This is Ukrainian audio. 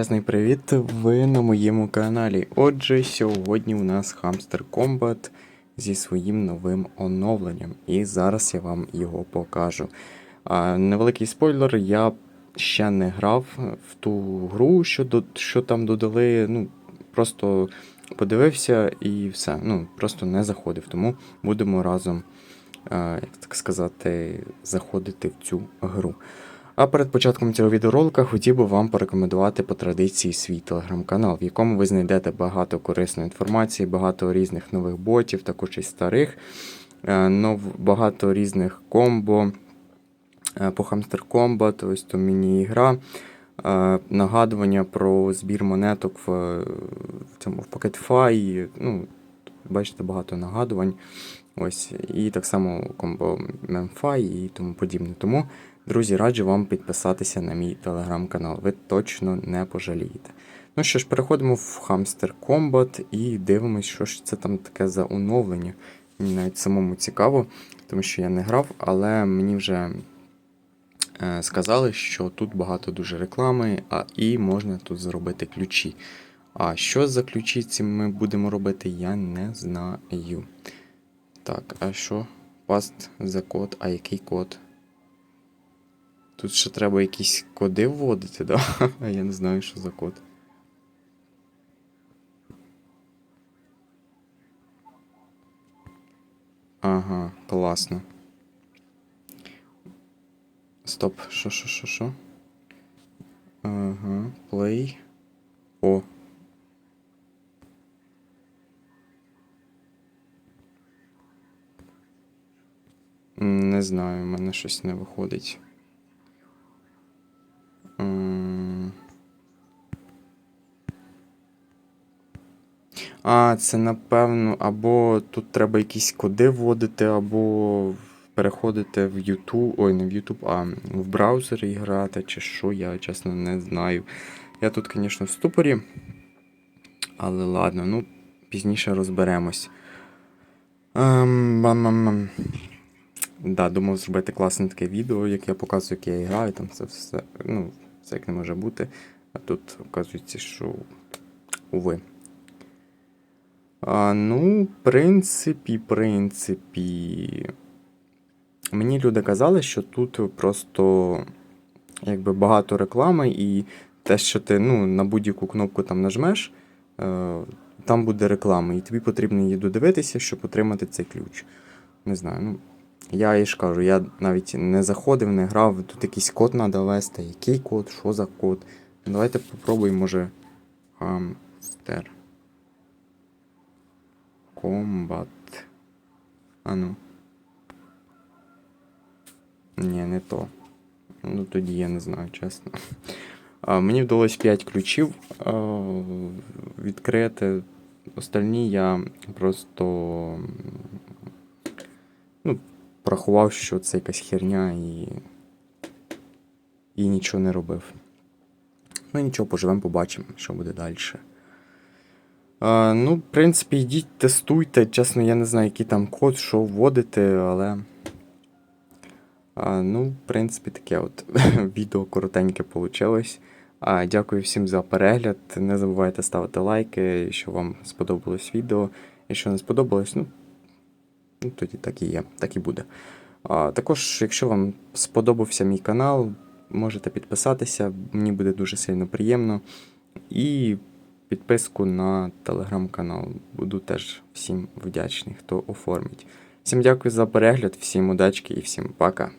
Чесний привіт, ви на моєму каналі. Отже, сьогодні у нас Hamster Combat зі своїм новим оновленням, і зараз я вам його покажу. А, невеликий спойлер, я ще не грав в ту гру, що, до, що там додали. Ну, просто подивився і все. Ну, просто не заходив. Тому будемо разом, а, як так сказати, заходити в цю гру. А перед початком цього відеоролика хотів би вам порекомендувати по традиції свій телеграм-канал, в якому ви знайдете багато корисної інформації, багато різних нових ботів, також і старих, е, багато різних комбо е, по Hamster Combat, ось то міні-ігра, е, нагадування про збір монеток в, в цьому в PocketFi, ну, бачите, багато нагадувань. Ось, і так само комбо Memfi і тому подібне. Тому Друзі, раджу вам підписатися на мій телеграм-канал, ви точно не пожалієте. Ну що ж, переходимо в Hamster Combat і дивимось, що ж це там таке за оновлення. Мені навіть самому цікаво, тому що я не грав, але мені вже е, сказали, що тут багато дуже реклами, а і можна тут зробити ключі. А що за ключі ці ми будемо робити, я не знаю. Так, а що? Паст за код, а який код? Тут ще треба якісь коди вводити, да? Я не знаю, що за код. Ага, класно. Стоп, що, що, що, що? Ага, play. О. Не знаю, в мене щось не виходить. А, це напевно, або тут треба якісь коди вводити, або переходити в YouTube, ой, не в YouTube, а в браузері грати, чи що, я чесно не знаю. Я тут, звісно, в ступорі. Але ладно, ну, пізніше розберемось. Ем. Да, думав зробити класне таке відео, як я показую, як я граю, там це все. Ну, це як не може бути. А тут оказується, що уви. А, ну, в принципі, принципі. Мені люди казали, що тут просто якби багато реклами, і те, що ти ну, на будь-яку кнопку там нажмеш, е, там буде реклама, і тобі потрібно її додивитися, щоб отримати цей ключ. Не знаю, ну. Я і ж кажу, я навіть не заходив, не грав, тут якийсь код треба ввести. Який код, що за код. Давайте попробуємо, може. Hamster. Combat. А ну. Ні, не то. Ну тоді я не знаю, чесно. А, Мені вдалося 5 ключів а, відкрити. Остальні я просто. Ну, порахував, що це якась херня і. І нічого не робив. Ну нічого, поживемо, побачимо, що буде далі. Ну, в принципі, йдіть, тестуйте. Чесно, я не знаю, який там код, що вводити, але. Ну, в принципі, таке от відео коротеньке вийшло. Дякую всім за перегляд. Не забувайте ставити лайки, якщо вам сподобалось відео. Якщо не сподобалось, ну, ну тоді так і є, так і буде. А, також, якщо вам сподобався мій канал, можете підписатися, мені буде дуже сильно приємно. І підписку на телеграм-канал. Буду теж всім вдячний, хто оформить. Всім дякую за перегляд, всім удачки і всім пока.